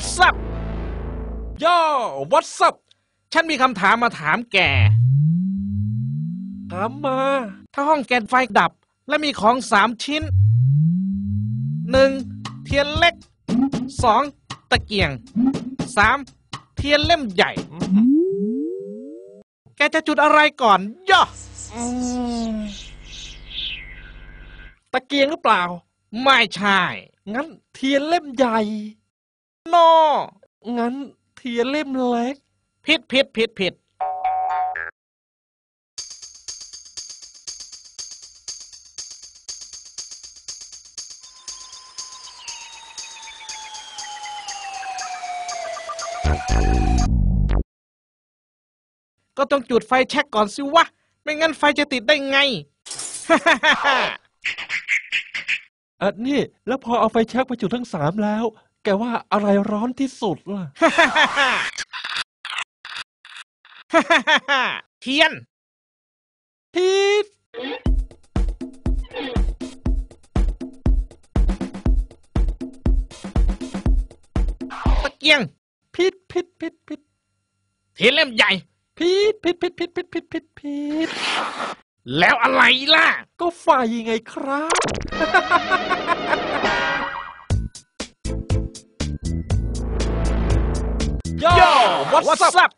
What's up ย่อ What's up ฉันมีคำถามมาถามแก ถามมา ถ้าห้องแกนไฟดับ และมีของสามชิ้นหนึ่งเทียนเล็กสองตะเกียงสามเทียนเล่มใหญ่ แกจะจุดอะไรก่อนย่ออืมตะเกียงหรือเปล่า ไม่ใช่ งั้นเทียนเล่มใหญ่ โนงั้นเทียนเล่มเล็ก ผิดผิดผิดผิดก็ต้องจุดไฟแช็กก่อนสิวะ ไม่งั้นไฟจะติดได้ไงเออนี่ แล้วพอเอาไฟแช็กไปจุดทั้งสามแล้วแกว่าอะไรร้อนที่สุดล่ะ เทียนพีทตะเกียง พิษพิษพิษพิษเทียนเล่มใหญ่ พิษพิษพิษพิษพิษพิษพิษพิษแล้วอะไรล่ะ ก็ไฟไงครับ What's, What's up? up?